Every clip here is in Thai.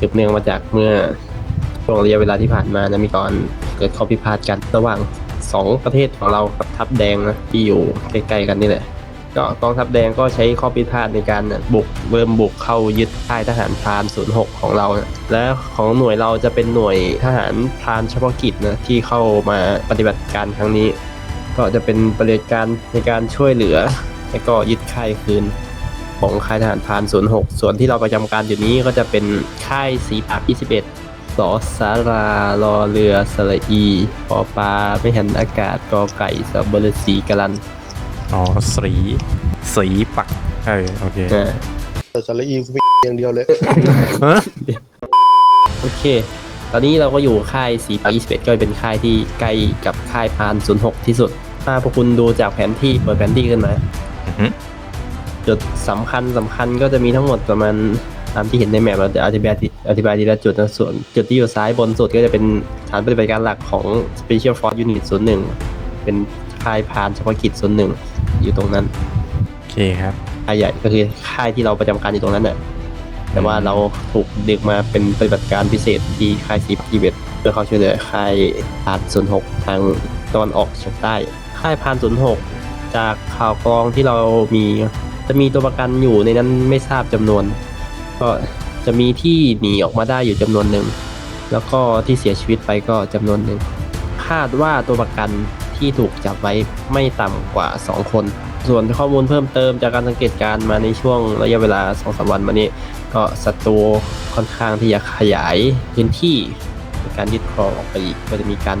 สืบเนื่องมาจากเมื่อช่วงระยะเวลาที่ผ่านมานะมีก่อนเกิดข้อพิพาทกันระหว่างสองประเทศของเรากับทัพแดงนะที่อยู่ใกล้ๆกันนี่แหละก็กองทัพแดงก็ใช้ข้อพิพาทในการบุกเริ่มบุกเข้ายึดค่ายทหารพราน06 ของเรานะและของหน่วยเราจะเป็นหน่วยทหารพรานเฉพาะกิจนะที่เข้ามาปฏิบัติการครั้งนี้ ก็จะเป็นปฏิบัติการในการช่วยเหลือ และก็ยึดค่ายคืน ของค่ายทหารพราน06 ส่วนที่เราประจำการอยู่นี้ก็จะเป็นค่ายสีปาก21สอสารารอเรือสระอีปอปลาไม่หันอากาศกอไก่สบรสีกะลันอ๋อสีสีปักเออโอเคอ่าแต่สระอีกูมีอย่างเดียวเลยฮะโอเค ตอนนี้เราก็อยู่ค่ายสีปาก21 ก็เป็นค่ายที่ใกล้กับค่ายพราน06 ที่สุด ถ้าพวกคุณดูจากแผนที่เปิดแผนที่ขึ้นมาอือหือ จุดสำคัญสำคัญก็จะมีทั้งหมดประมาณตามที่เห็นในแมปเราจะอธิบายทีอธิบายทีละจุดนะส่วนจุดที่อยู่ซ้ายบนสุดก็จะเป็นฐานปฏิบัติการหลักของ Special Force Unit 01 เป็นค่ายพรานเฉพาะกิจ01 อยู่ตรงนั้นโอเคครับค่ายใหญ่ก็คือค่ายที่เราประจำการอยู่ตรงนั้นน่ะแต่ว่าเราถูกดึกมาเป็นปฏิบัติการพิเศษที่ค่ายสีพักอีเวตเพื่อเข้าช่วยเหลือค่ายพราน06 ทางตะวันออกเฉียงใต้ ค่ายพราน06 จากข่าวกรองที่เรามี จะมีตัวประกันอยู่ในนั้นไม่ทราบจำนวน ก็จะมีที่หนีออกมาได้อยู่จำนวนหนึ่ง แล้วก็ที่เสียชีวิตไปก็จำนวนหนึ่ง คาดว่าตัวประกันที่ถูกจับไว้ไม่ต่ำกว่า 2 คน ส่วนข้อมูลเพิ่มเติมจากการสังเกตการณ์มาในช่วงระยะเวลา 2-3 วันมานี้ ก็ศัตรูค่อนข้างที่จะขยายพื้นที่ในการยึดครองออกไปอีก ก็จะมีการ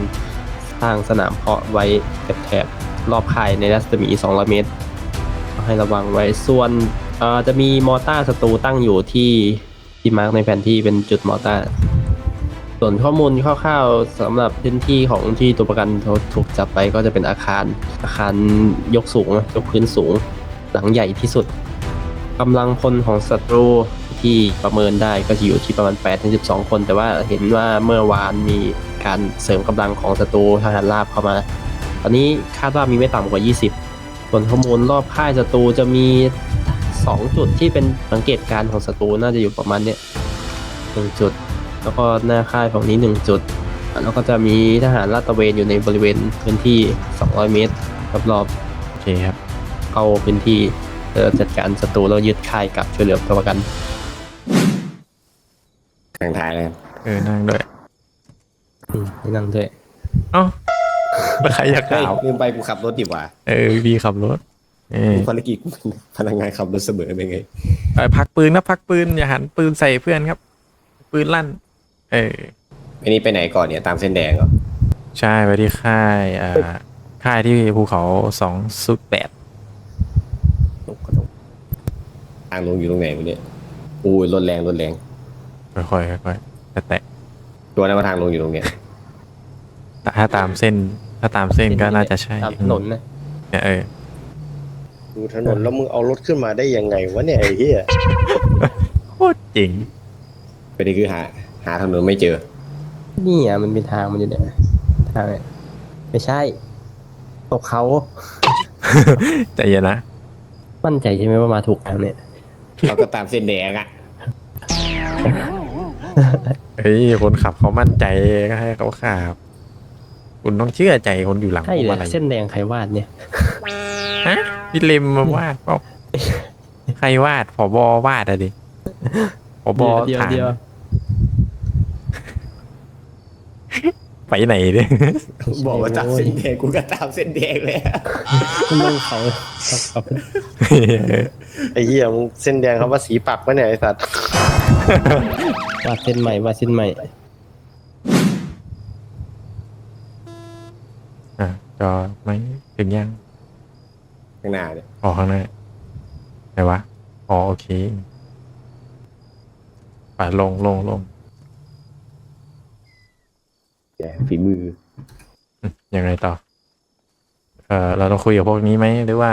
สร้างสนามเพาะไว้แถบๆรอบค่ายในรัศมี 200 เมตร ให้ระวังไว้ ส่วนจะมีมอต้าศัตรูตั้งอยู่ที่ที่มาร์กในแผนที่เป็นจุดมอต้าส่วนข้อมูลคร่าวๆสำหรับพื้นที่ของที่ตัวประกันถูกจับไปก็จะเป็นอาคารอาคารยกสูงยกพื้นสูง หลังใหญ่ที่สุดกำลังพลของศัตรูที่ประเมินได้ก็จะอยู่ที่ประมาณ8-12 คน แต่ว่าเห็นว่าเมื่อวานมีการเสริมกำลังของศัตรูทหารราบเข้ามา ตอนนี้คาดว่ามีไม่ต่ำกว่า 20 ส่วนข้อมูลรอบค่ายศัตรูจะมี 2 จุดที่เป็นสังเกตการณ์ของศัตรูน่าจะอยู่ประมาณเนี้ยหนึ่งจุด แล้วก็หน้าค่ายฝั่งนี้ 1 จุด แล้วก็จะมีทหารลาดตระเวนอยู่ในบริเวณพื้นที่ 200 เมตรรอบโอเคครับๆเข้าพื้นที่เพื่อจัดการศัตรูแล้วยึดค่ายกลับช่วยเหลือตัวประกันทางท้ายเลยเออนั่งด้วยอืมให้นั่งด้วยเอ้า แล้วใครอยากเฮ้ยข่าวลืมไปกูขับรถดีกว่าเออพี่ขับรถเออภารกิจกูเป็นพนักงานขับรถเสมอเป็นไงไปพักปืนนะพักปืนอย่าหันปืนใส่เพื่อนครับ ปืนลั่น เออไอ้นี่ไปไหนก่อนเนี่ยตามเส้นแดงเหรอใช่ไปที่ค่ายอ่าค่ายที่ภูเขาสองสุดแปดทางลงอยู่ตรงไหนวะเนี่ยอู้ยรถแรงรถแรงค่อยๆค่อยๆแต่แต่ตัวนั้นมาทางลงอยู่ตรงเนี้ย ถ้าตามเส้น ถ้าตามเส้นก็น่าจะใช่ตามถนนนะเนี่ยเออดูถนนแล้วมึงเอารถขึ้นมาได้ยังไงวะเนี่ยไอ้เหี้ยโคตรเจ๋งประเด็นคือหา หาถนนไม่เจอ นี่อะมันเป็นทางมันอยู่เนี่ยทางเนี่ยไม่ใช่ ตกเขา ใจเย็นนะมั่นใจใช่ไหมว่ามาถูกทางเนี่ย เราก็ตามเส้นแดงอะเฮ้ยคนขับเขามั่นใจก็ให้เขาขับ คุณต้องเชื่อใจคนอยู่หลังใช่พวงเลมายลัยเส้นแดงใครวาดเนี่ย ฮะพี่เลมมาวาดเปล่าใครวาดผอบอวาดอะดิผอบอเดียวถามเดียวไปไหนเนี่ยบอกว่าตามเส้นแดงกูก็ตามเส้นแดงเลยอะคุณลงเขาครับไอ้เหี้ยมึงเส้นแดงคำว่าสีปักวะเนี่ยไอ้สัตว์วาดเส้นใหม่วาดเส้นใหม่ อะ จอไหมถึงยังข้างหน้าเนี่ยออกข้างหน้าไหนวะอ๋อโอเคไปลงลงลงแกฝีมืออืมยังไงต่อ เออเราต้องคุยกับพวกนี้ไหมหรือว่า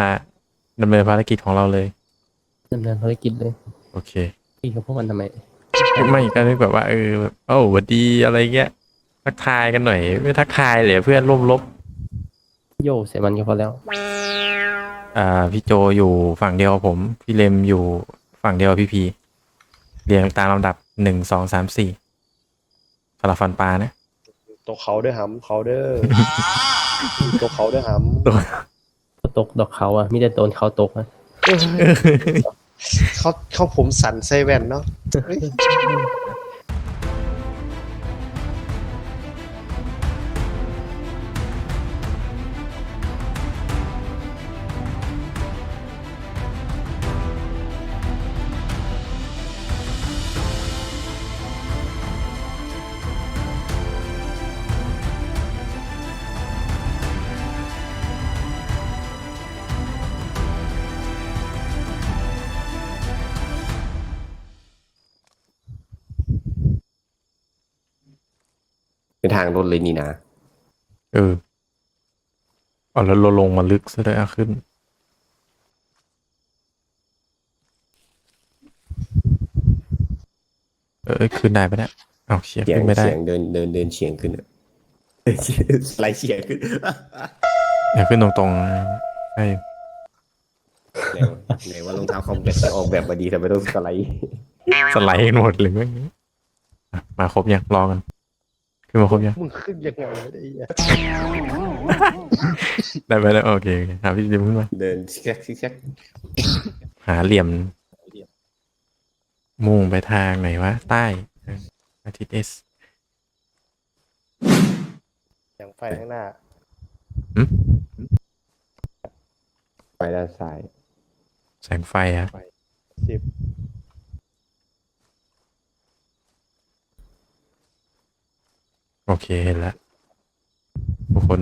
ดำเนินภารกิจของเราเลยดำเนินภารกิจเลย โอเคพี่กับพวกมันทำไม ไม่ก็นึกแบบว่าเออแบบโอ้หวัดดีอะไรเงี้ยทักทายกันหน่อย ไม่ทักทายเลยเพื่อนร่วมรบ โย่เสียมันก็พอแล้ว อ่า พี่โจอยู่ฝั่งเดียวกับผม พี่เลมอยู่ฝั่งเดียวกับพี่พีเรียงตามลำดับหนึ่งสองสามสี่สลับฟันปลานะตัวเขาเด้อหำเขาเด้อตัวเขาเด้อหตกดอกเขาอะมีแต่โดนเขาตกอะำเขาเขาผมสันใส่แว่นเนาะ เฮ้ยเป็นทางรถเลยนี่นะ เออเอาแล้วเราลงมาลึกซะด้วยอะขึ้น เออขึ้นได้ปะเนี่ยเอาเชียเฉียงขึ้นไม่ได้เฉียงเดินเดินเดินเฉียงขึ้นอะไหลเฉียงขึ้นอย่าขึ้นตรงๆใช่ไหนวะไหนว่ารองเท้าคอมแบทจะออกแบบมาดีแต่ไม่ต้องสไลด์ สไลด์หมดเลยเว้ยอะมาครบยังรอกัน ขึ้นมาครบยังมึงขึ้นยังไงวะไอ้เหี้ยได้ไปแล้วโอเคโอเคหาพี่ดิมขึ้นมาเดินซิกแซกซิกแซกหาเหลี่ยม มุ่งไปทางไหนวะ ใต้เอออาทิตย์เอสอย่างไฟข้างหน้าไปด้านซ้ายแสงไฟอะสิบ โอเคเห็นแล้วทุกคน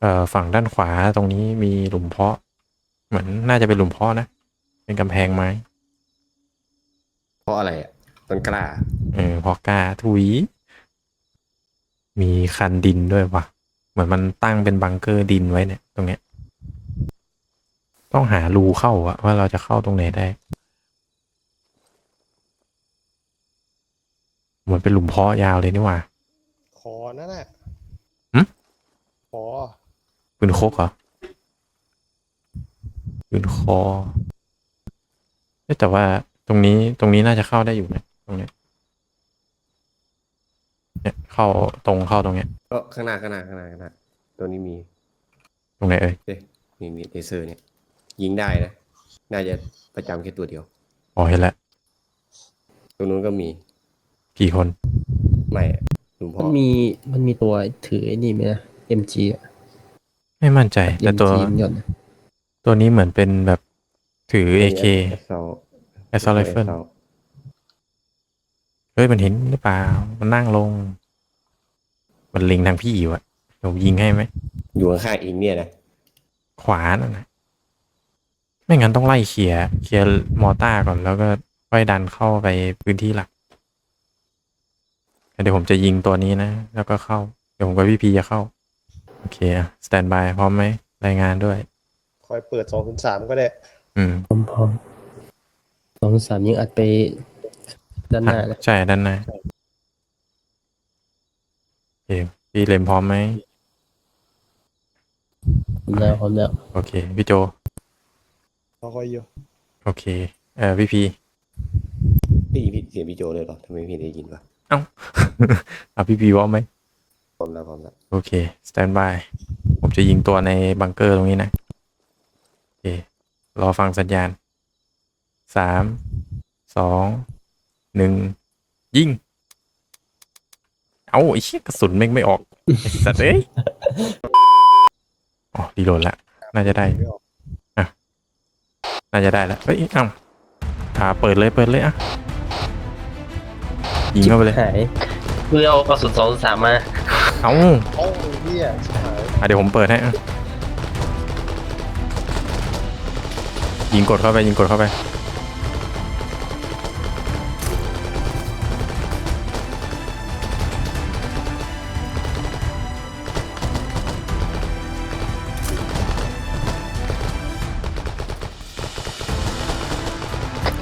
เอ่อฝั่งด้านขวาตรงนี้มีหลุมเพาะ เหมือนน่าจะเป็นหลุมเพาะนะ เป็นกำแพงไม้เพราะอะไรอะต้นกล้า เออเพอกล้าทุย มีคันดินด้วยว่ะ เหมือนมันตั้งเป็นบังเกอร์ดินไว้เนี่ย ตรงเนี้ย ต้องหารูเข้าอะว่าเราจะเข้าตรงไหนได้ เหมือนเป็นหลุมเพาะยาวเลยนี่หว่าคอนั่นแหละหึคอปืนโคกเหรอปืนคอเอ๊ะแต่ว่าตรงนี้ตรงนี้น่าจะเข้าได้อยู่นะตรงเนี้ยเนี่ยเข้าตรงเข้าตรงเนี้ย ก็ข้างหน้าข้างหน้าข้างหน้าข้างหน้าตัวนี้มีตรงไหนเอ่ยนี่นี่เลเซอร์เนี่ย ยิงได้นะ น่าจะประจำแค่ตัวเดียว อ๋อเห็นแล้วตัวนู้นก็มี กี่คน ไม่อะหลุมพ่มัอนมีมันมีตัวถือไอ้นี่ไหมนะ MG อะ ไม่มั่นใจ แต่ MG ตัวมันหย่อนตัวนี้เหมือนเป็นแบบถือ AK แอสเซล Assault Rifle เฮ้ย มันเห็นหรือเปล่า มันนั่งลง มันเล็งทางพี่อยู่อะเดี๋ยวยิงให้ไหม อยู่ข้างๆอิงเนี่ยนะขวานั่นนะไม่งั้นต้องไล่เคลียร์เคลียร์มอต้าก่อนแล้วก็ค่อยดันเข้าไปพื้นที่หลัก เดี๋ยวผมจะยิงตัวนี้นะ แล้วก็เข้า เดี๋ยวผมกับพี่พีจะเข้า โอเคอะสแตนบายพร้อมไหมรายงานด้วย คอยเปิดสองถึงสามก็ได้ อืมพร้อมพร้อมสองสามยิงอัดไปด้านหน้านะใช่ด้านหน้าโอเคพี่เลมพร้อมไหมพร้อมแล้วพร้อมแล้วโอเคพี่โจเขาคอยอยู่โอเค เอ่อพี่พีได้ยินเสียงพี่โจเลยเหรอทำไมพี่ได้ยินวะ เอาพี่พีพร้อมไหมพร้อมแล้วพร้อมแล้วโอเค สแตนบาย ผมจะยิงตัวในบังเกอร์ตรงนี้นะ โอเค รอฟังสัญญาณสาม สอง หนึ่ง ยิง เอาไอ้เชี่ยกระสุนแม่งไม่ออกไอ้สัตว์เอ้ย อ๋อรีโหลดละ น่าจะได้ ไม่ออกน่าจะได้แล้วเฮ้ยเอ้าอ่าเปิดเลย เปิดเลยอะ ยิงเข้าไปเลย หายเพื่อเอากระสุนสองสามมาเอ้าโอ้ยเฮียชิบหายอะเดี๋ยวผมเปิดให้อะยิงกดเข้าไปยิงกดเข้าไป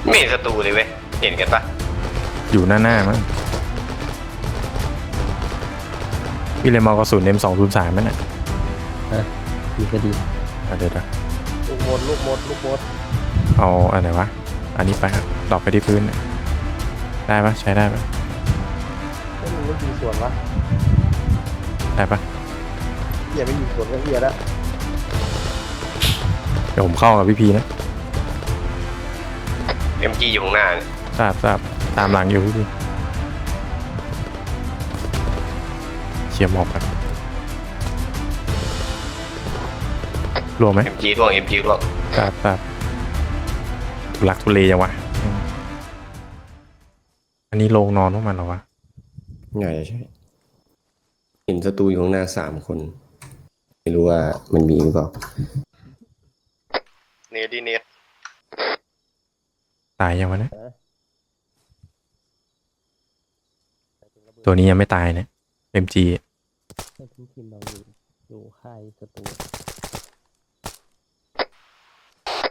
ไม่เห็นศัตรูเลยเว้ย เห็นกันปะ อยู่หน้าหน้ามั้งพี่เลยมากระสุนเอ็มสองศูนย์สามนั่นน่ะดีก็ดีอะเดี๋ยวเดี๋ยวลูกหมดลูกหมดลูกหมดเอาอันไหนวะ อันนี้ไปครับดรอปไปที่พื้นนะได้ปะใช้ได้ปะไม่รู้ว่ายิงสวนวะได้ปะเฮียไม่ยิงสวนก็เฮียแล้วเดี๋ยวผมเข้ากับพี่พีนะ เอ็มจีอยู่ข้างหน้าเนี่ยทราบทราบ ตามหลังอยู่พี่พีเชียร์มอบครับรวมไหมเอ็มจีร่วงเอ็มจีร่วงทราบทราบทุลักทุเลจังวะอืมอันนี้โรงนอนพวกมันเหรอวะไงใช่ เห็นศัตรูอยู่ข้างหน้าสามคน ไม่รู้ว่ามันมีหรือเปล่า เนดีเนตตายยังวะเนี่ย ตัวนี้ยังไม่ตายนะ MG ให้ทุกทีมเราอยู่อยู่ค่ายศัตรู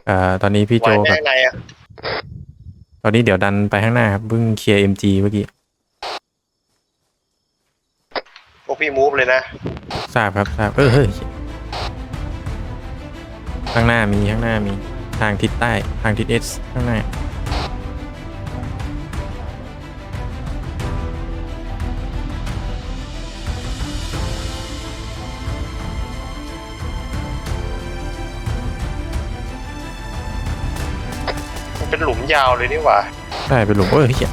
เอ่อตอนนี้พี่โจวายกับแม่งไงอะตอนนี้เดี๋ยวดันไปข้างหน้าครับเพิ่งเคลียร์ MG เมื่อกี้ พวกพี่มูฟเลยนะทราบครับทราบเออเฮ้ยข้างหน้ามีข้างหน้ามีทางทิศใต้ทางทิศเอสข้างหน้า ยาวเลยนี่หว่าได้เป็นหลุมเออเฮีย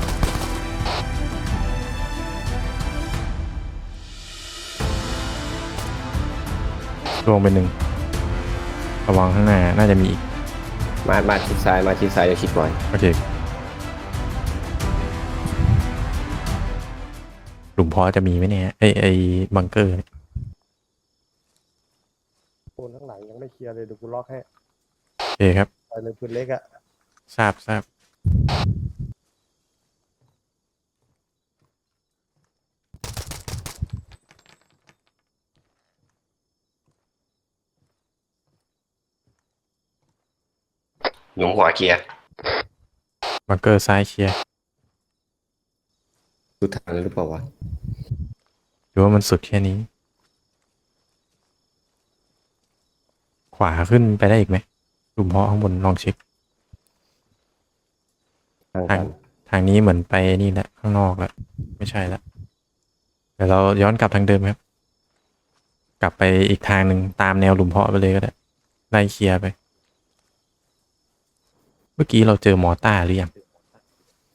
ลวงไปหนึ่งระวังข้างหน้า น่าจะมีอีก มามาชิดซ้าย มาชิดซ้ายเดี๋ยวชิดหน่อย โอเคหลุมพอจะมีไหมเนี่ยไอไอบังเกอร์เนี่ยโคนข้างหลังยังไม่เคลียร์เลยเดี๋ยวกูล็อกให้โอเคครับ ไปเลยพื้นเล็กอะ ทราบทราบหยุมหัวเคลียร์บังเกอร์ซ้ายเคลียร์ดูทางหรือเปล่าวะหรือว่ามันสุดแค่นี้ ขวาขึ้นไปได้อีกไหมหลุมเพาะข้างบนลองเช็ค ทางทากังนทางนี้เหมือนไปนี่แหละข้างนอกแล้วไม่ใช่แล้วเดี๋ยวเราย้อนกลับทางเดิมครับ กลับไปอีกทางหนึ่งตามแนวหลุมเพาะไปเลยก็ได้ไล่เคลียร์ไป เมื่อกี้เราเจอมอต้าหรือยัง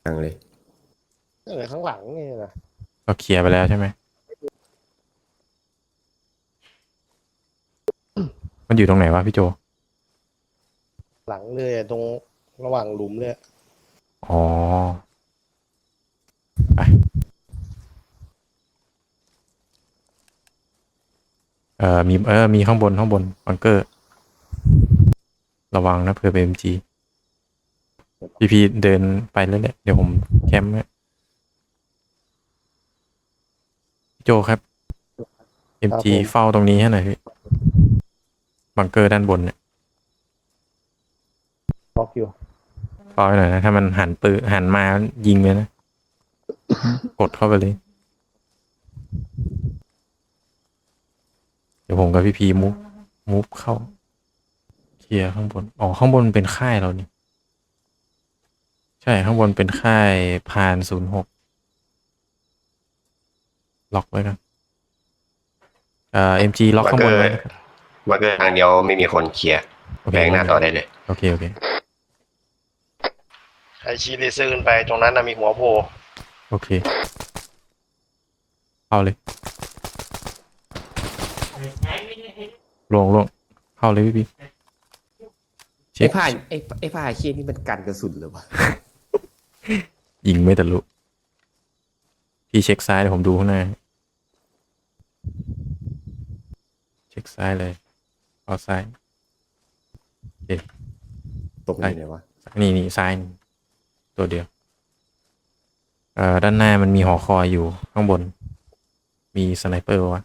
ทางเลยเออข้างหลังนี่นะเราเคลียร์ไปแล้วใช่ไหมมันอยู่ตรงไหนวะพี่โจ หลังเลยอะตรงระหว่างหลุมเลยอะ อ๋อไปเอ่อมีเออมีข้างบนข้างบนบังเกอร์ ระวังนะเผื่อเป็น MG พี่พีเดินไปแล้วแหละเดี๋ยวผมแคมป์ไว้พี่โจครับ MG เฝ้าตรงนี้ให้หน่อยพี่บังเกอร์ด้านบนเนี่ยล็อกอยู่ เฝ้าให้หน่อยนะ ถ้ามันหันปืนหันมายิงเลยนะ กดเข้าไปเลย เดี๋ยวผมกับพี่พีมูฟมูฟเข้า เคลียร์ข้างบน อ๋อ ข้างบนเป็นค่ายเรานี่ ใช่ ข้างบนเป็นค่ายพานศูนย์หกล็อกไว้กันเอ่อ MG ล็อกข้างบนไว้นะครับ ว่าเกิดทางเดียวไม่มีคนเคลียร์โอเคแบงหน้าต่อได้เลย โอเค โอเค ไอชีเลเซอร์ขึ้นไปตรงนั้นนะมีหัวโผล่โอเค เอาเลยลงลงเข้าเลยพี่พี่เช็ไอ้คผ้าไอ้ไอ้ผ้าเชี่ยนี่มันกันกระสุนเหรือวะยิงไม่ทะลุพี่เช็คซ้ายเดี๋ยวผมดูข้างหน้า เช็คซ้ายเลยเอาซ้าย ตกอยู่ไหนวะ นี่นี่ซ้ายนี่ ตัวเดียว เอ่อ ด้านหน้ามันมีหอคอยอยู่ข้างบน มีสไนเปอร์วะ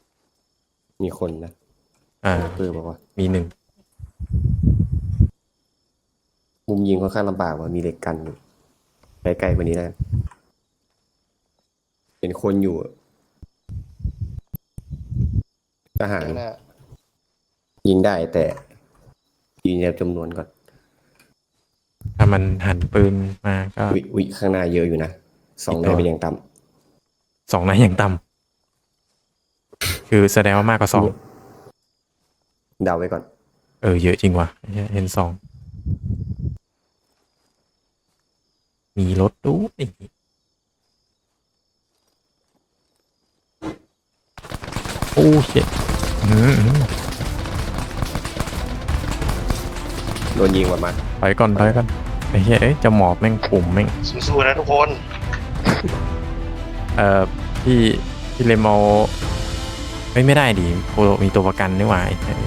มีคนนะอ่าเปิดบอกว่ามีหนึ่ง มุมยิงค่อนข้างลำบากว่ามีเหล็กกันอยู่ใกล้ๆกว่านี้นะเป็นคนอยู่อะทหาร ข้างหน้ายิงได้แต่ยืนยันจำนวนก่อน ถ้ามันหันปืนมาก็วิวิข้างหน้าเยอะอยู่นะสองอีกตันายวเป็นอย่างต่สองนายอย่างต่ำคือแสดงว่ามากกว่าสองำเดาไว้ก่อน เออ เยอะจริงว่ะเห็นสองมีรถด้วยโอ้เช็ดอืมอืมโดนยิงว่ะมาไปก่อนไปก่อน ไอ้เหี้ยเอ้ยจะหมอบแม่งปุ่มแม่ง สู้ๆนะทุกคนเอ่อพี่พี่เลมเอาเฮ้ยไม่ได้ดิโปรมีตัวประกันนี่หว่าไอ้เหี้ย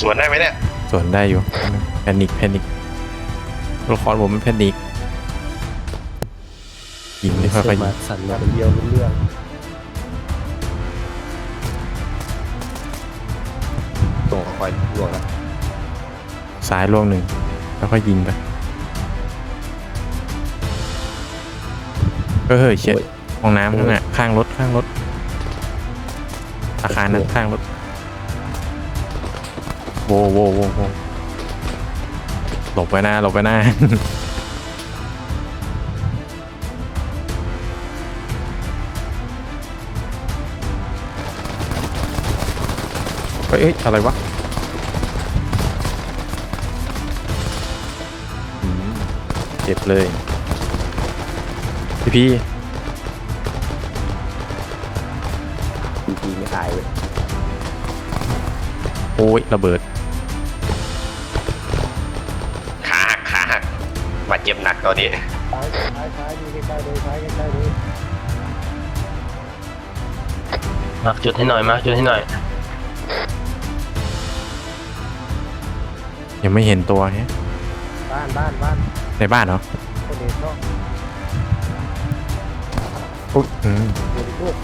สวนได้ไหมเนี่ยส่วนได้อยู่แพนิคแพนิคละครผมมันแพนิคยิงไม่ค่อยๆยิมางสั่นมาเดียวรู้เรื่อง คอยล่วงแล้วซ้ายล่วงหนึ่ง แล้วค่อยยิงไปก็เฮ้ยเช็ดห้องน้ำนั่นน่ะข้างรถข้างรถ อาคารนั้นข้างรถ โวโวโวโวหลบไปหน้าหลบไปหน้าเฮ้ยเอ้ยอะไรวะ เจ็บเลย พี่พี่พีพีไม่ตายเว้ยโอ้ยระเบิด ขาหักขาหักบาดเจ็บหนักตอนนี้ซ้ายซ้ายซ้ายดูใกล้ๆเลยซ้ายใกล้ๆเลยมาร์คจุดให้หน่อยมาร์คจุดให้หน่อยยังไม่เห็นตัวฮะบ้านบ้านบ้าน ในบ้านเหรอคนเห็นเนาะอุ๊ยอืมเห็นลูก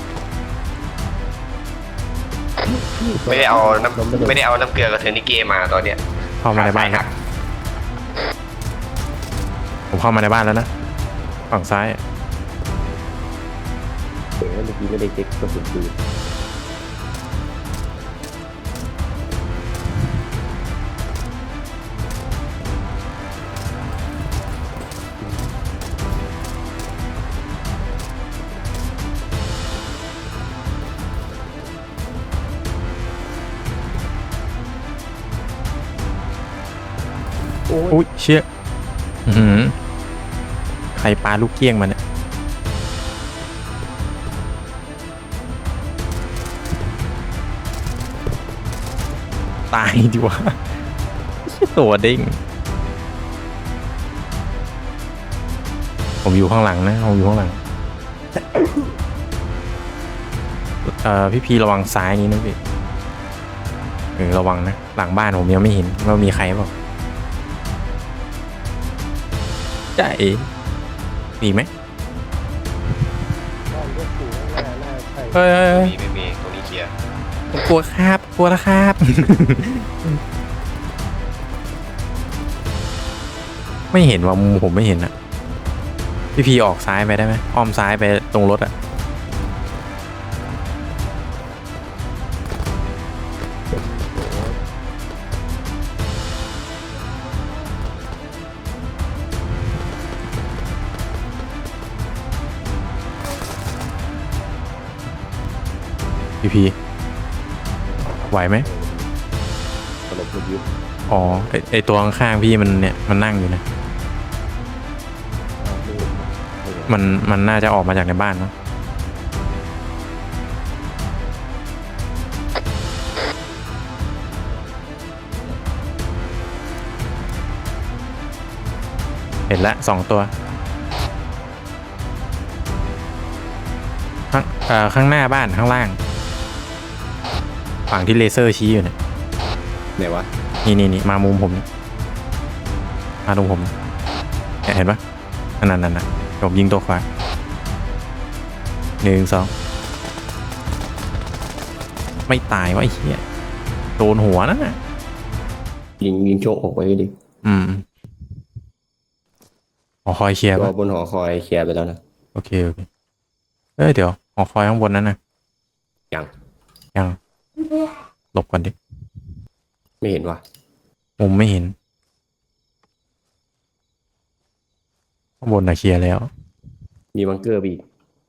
ไม่ได้เอาน้ำไม่ได้เอาน้ำเกลือกับเทอร์นิเกมาตอนเนี้ยเข้ามาในบ้านหัแล้วกผมเข้ามาในบ้านแล้วนะ ฝั่งซ้ายอะเดี๋ยวเมื่อกี้ไม่ได้เช็คกระสุนปืน อุ้ยเชี่ยอื้อหือใครปาลูกเกี้ยงมาเนี่ยตายดีกว่าตัวเด้งผมอยู่ข้างหลังนะผมอยู่ข้างหลัง เอ่อพี่พีระวังซ้ายนี้นะพี่เออระวังนะ หลังบ้านผมยังไม่เห็นว่ามีใครเปล่า ใช่มีไหมบ้านลูกสูงหน้าหน้าใช่เฮ้ยเฮ้ยเฮ้ยมีไม่มีตรงนี้เคลียร์ผมกลัวครับกลัวนะครับไม่เห็นว่ามุมผมไม่เห็นอะพี่พีออกซ้ายไปได้ไหมอ้อมซ้ายไปตรงรถอะ ไหวไหมตลบมุดยุบอ๋อไอไอตัวข้างๆพี่มันเนี่ยมันนั่งอยู่นะ มันมันน่าจะออกมาจากในบ้านเนาะเห็นละสองตัว ข้างเอ่อข้างหน้าบ้านข้างล่าง ฝั่งที่เลเซอร์ชี้อยู่เนี่ยไหนวะนี่นี่นี่มามุมผมนี่มาตรงผมเนี่ยเห็นปะนั่นนั่นนั่นนะผมยิงตัวขวาหนึ่งสองไม่ตายวะไอ้เหี้ยโดนหัวนั่นน่ะยิงยิงโชกออกไปดิอืมหอคอยเคลียร์ตัวปะบนหอคอยเคลียร์ไปแล้วนะโอเคโอเคเอ้ยเดี๋ยวหอคอยข้างบนนั้นนะยังยัง หลบก่อนดิ ไม่เห็นว่ะมุมไม่เห็น ข้างบนนะเคลียร์แล้ว มีบังเกอร์ไปอีก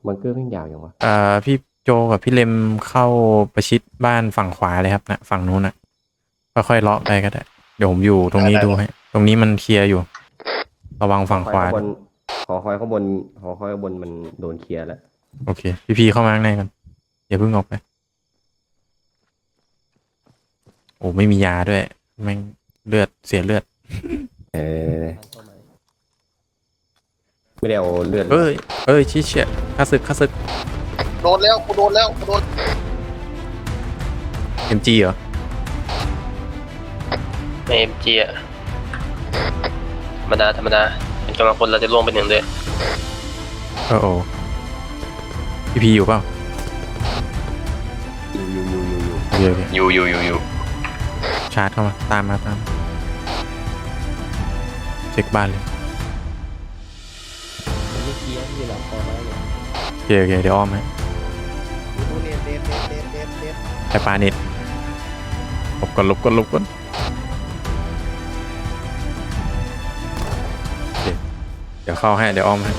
บังเกอร์ไม่งยาวอย่างวะอ่าพี่โจกับพี่เลมเข้าประชิดบ้านฝั่งขวาเลยครับนะฝั่งนู้นนะค่อยๆเลาะไปก็ได้ เดี๋ยวผมอยู่ตรงนี้ดูให้ ตรงนี้มันเคลียร์อยู่ ระวังฝั่งขวา หอคอยข้างบนหอคอยข้างบนหอคอยข้างบนมันโดนเคลียร์แล้ว โอเค พี่พีเข้ามาข้างในกันอย่าเพิ่งออกไป โอ้ไม่มียาด้วย แม่งเลือดเสียเลือด เออไม่ได้เอาเลือดเอ้ยเอ้ยชิเชียข้าศึกข้าศึกโดนแล้วกูโดนแล้วกูโดนเอ็มจีเหรอไม่เอ็มจีอะธรรมดาธรรมดาเป็นกำลังคนเราจะล่วงเป็นหนึ่งเลยโอ้โอ้พี่พีอยู่เปล่าอยู่อยู่อยู่อยู่อยู่โอเคโอเคอยู่อยู่อยู่อยู่ ชาร์จเข้ามา ตามมาตามมาเช็คบ้านเลยมันไม่เคลียร์ที่หลังต่อมาเนี่ยโอเคโอเคเดี๋ยวอ้อมให้ดูเนี่ยเด็ดเด็ดเด็ดเด็ดเด็ดไอปลาเน็ตหลบก่อนหลบก่อนหลบก่อนโอเคเดี๋ยวเข้าให้เดี๋ยวอ้อมให้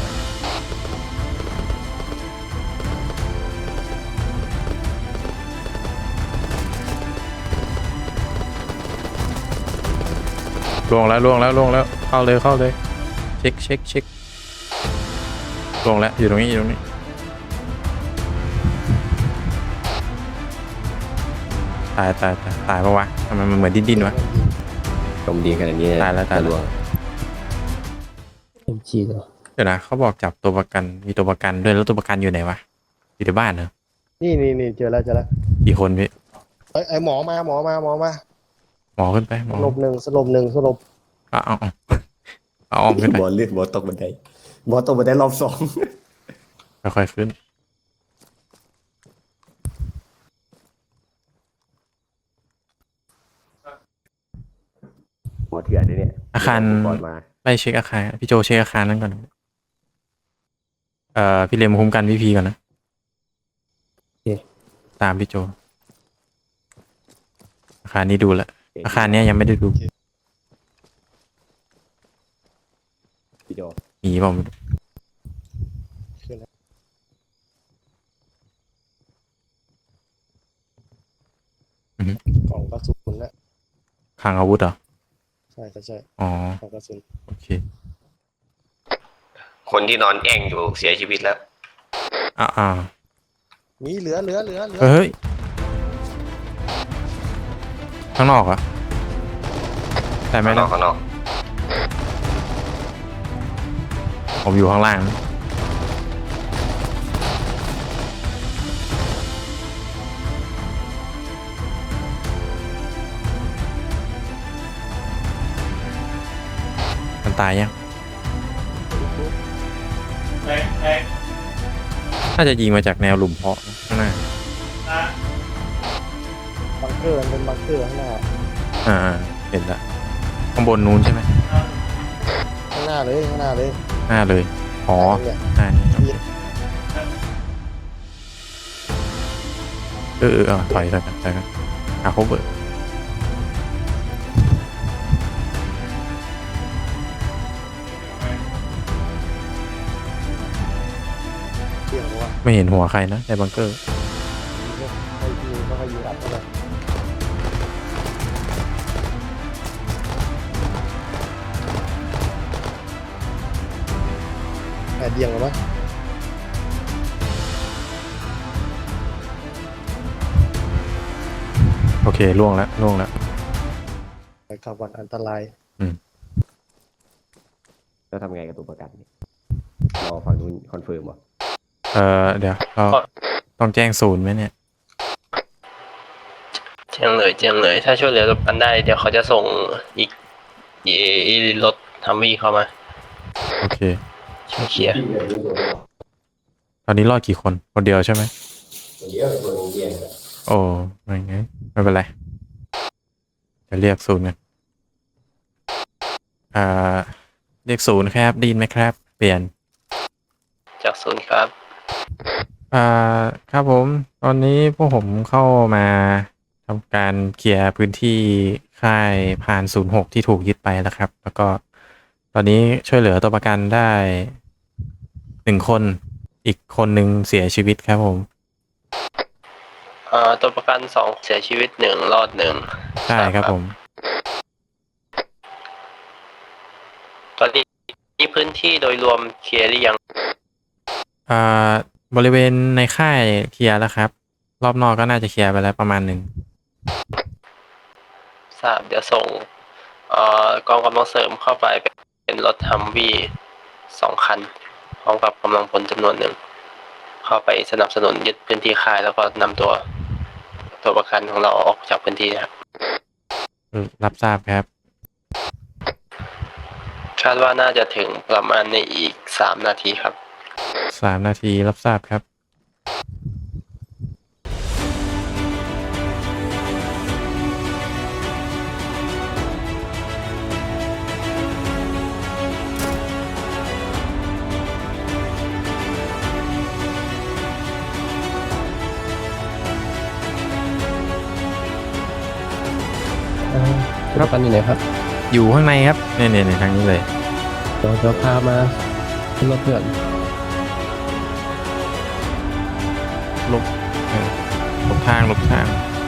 ล่วงแล้วล่วงแล้วล่วงแล้วเข้าเลยเข้าเลยเช็คเช็คเช็คล่วงแล้วอยู่ตรงนี้อยู่ตรงนี้ตายตายตายตายปะวะทำไมมันเหมือนดิ้นดิ้นๆวะ จมดีขนาดนี้นะตายแล้วตายแล้ว จะวงเอ็มจีเหรอเดี๋ยวนะเขาบอกจับตัวประกันมีตัวประกันด้วยแล้วตัวประกันอยู่ไหนวะอยู่ในบ้านเหรอนี่นี่นี่เจอแล้วเจอแล้วกี่คนพี่ไอ้ไอ้หมอมาหมอมาหมอมาห มอขึ้นไปหมสอลบหนึ่งสลบหนึ่งสลบเอาเอาเอาเอาอ้อมขึ้นไปบอลเลือดบอลตกบันไดบอลตกบันไดรอบสองค่อยๆขึ้นหมอเถื่อนเลยเนี่ยอาคาร บอลมาไปเช็คอาคารพี่โจเช็คอาคารนั้นก่อนเอ่อพี่เลมคุ้มกันพี่พีก่อนนะตามพี่โจ อาคารนี้ดูแล้ว อาคารเนี้ยยังไม่ได้ดูพี่โจมีเปล่าไม่รู้กล่องกระสุนนะคลังอาวุธเหรอใช่ใช่ใช่อ๋อกล่องกระสุน โอเค คนที่นอนแอ่งอยู่เสียชีวิตแล้ว อ่าอ่ามีเหลือเหลือเหลือเหลือ เฮ้ย ข้างนอกเหรอแต่ไม่ข้างนได้อกข้างนอกผมอยู่ข้างล่างนะมันตายยังน่าจะยิงมาจากแนวหลุมเพาะนะข้างหน้าบัง เกอร์มันเป็นบังเกอร์ข้างหน้าอ่าเห็นละข้างบนนู้นใช่ไหมข้างหน้าเลยข้างหน้าเลยหน้าเลย อ๋อเนี่ยหน้านี้โอเคเออเออเออถอยถอยกันถอยกันอะเขาเบิร์เกี่ยงว่าไม่เห็นหัวใครนะในบังเกอร์ใคร เคล่วงแล้วล่วงแล้วไปขับวันอันตราย แล้วทำไงกับตัวประกันเนี่ยรอฝั่งนู้นคอนเฟิร์มเหรอเออเดี๋ยวเราต้องแจ้งศูนย์ไหมเนี่ยแจ้งเลยแจ้งเลย ถ้าช่วยเหลือกันได้ เดี๋ยวเขาจะส่งอีกอีอีรถทัมวี่เข้ามาโอเค ช่วยเคลียร์ตอนนี้รอดกี่คน คนเดียวใช่ไหม เดี๋ยวตัวนึงเดียน โอ้ไม่งั้นไม่เป็นไร จะเรียกศูนย์กันอ่าเรียกศูนย์ครับไดยินไหมครับ เปลี่ยน จากศูนย์ครับ อ่าครับผม ตอนนี้พวกผมเข้ามาทำการเคลียร์พื้นที่ค่ายผ่านศูนย์หกที่ถูกยึดไปแล้วครับ แล้วก็ ตอนนี้ช่วยเหลือตัวประกันได้หนึ่งคน อีกคนหนึ่งเสียชีวิตครับผม เอ่อตัวประกันสองเสียชีวิตหนึ่งรอดหนึ่งใช่ครับผม ตอนนี้นี่พื้นที่โดยรวมเคลียร์หรือยังอ่าบริเวณในค่ายเคลียร์แล้วครับ รอบนอกก็น่าจะเคลียร์ไปแล้วประมาณหนึ่งทราบเดี๋ยวส่งเอ่อกองกำลังเสริมเข้าไปเป็นรถฮัมวีสองคันพร้อมกับกำลังพลจำนวนหนึ่ง เข้าไปสนับสนุนยึดพื้นที่ค่ายแล้วก็นำตัว ตัวประกันของเราออกจากพื้นที่นะครับ รับทราบครับ คาดว่าน่าจะถึงประมาณในอีกสามนาทีครับ สามนาทีรับทราบครับ ตัวประกันอยู่ไหนครับอยู่ข้างในครับเนี่ยเนี่ยเนี่ยทางนี้เลยเดี๋ยวเดี๋ยวพามาขึ้นรถเพื่อนลบเออหลบทางหลบทางค